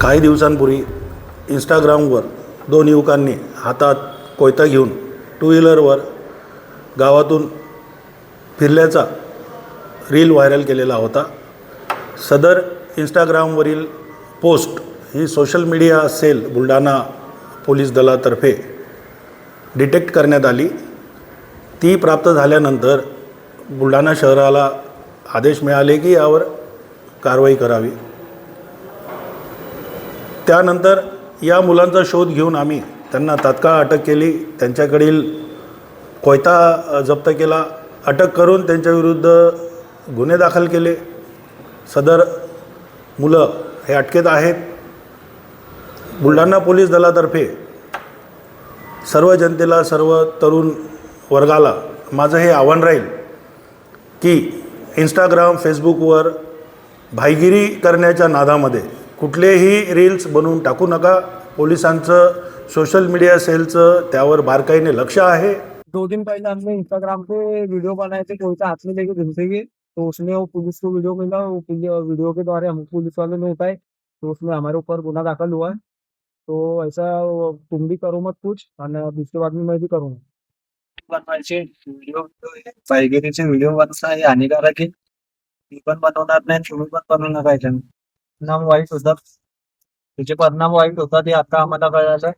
काही दिवसांपूर्वी इंस्टाग्रामवर दोन युवकांनी हातात कोयता घेऊन टू व्हीलरवर गावातून फिरल्याचा रील व्हायरल केलेला होता. सदर इंस्टाग्रामवरील पोस्ट ही social media cell Buldhana police दलातर्फे डिटेक्ट करण्यात आली. ती प्राप्त झाल्यानंतर बुलढाणा शहराला आदेश मिळाले की यावर कारवाई करावी. त्यानंतर या मुलांचा शोध घेऊन आम्ही त्यांना तात्काळ अटक केली. त्यांच्याकडील कोयता जप्त केला. अटक करून त्यांच्याविरुद्ध गुन्हे दाखल केले. सदर मुलं हे अटकेत आहेत. बुलढाणा पोलीस दलातर्फे सर्व जनतेला सर्व तरुण वर्गाला माझं हे आव्हान राहील की इंस्टाग्राम फेसबुकवर भाईगिरी करण्याच्या नादामध्ये कुठलेही रील्स बनवून टाकू नका. पोलिसांचं सोशल मीडिया सेलचं त्यावर बारकाईने लक्ष आहे. दो दिन पहले हमने इंस्टाग्राम पे वीडियो बनाए थे कोई हाथ में लेके घूमते हुए तो उसमें वो पुलिस को वीडियो मिला वो वीडियो के द्वारा हम पुलिस वालों ने उठाए तो उसमें हमारे ऊपर गुना दाखल हुआ है तो ऐसा तुम भी करो मत कुछ और दूसरे बाद में मैं भी करूँगा. बनवायचे व्हिडिओ पायगिरीचे व्हिडिओ बनवणं हे हानिकारक आहे. मी पण बनवणार नाही तुम्ही पण बनवू नका याच्यानं. परिणाम वाईट होतात. त्याचे परिणाम वाईट होतात हे आता आम्हाला कळालं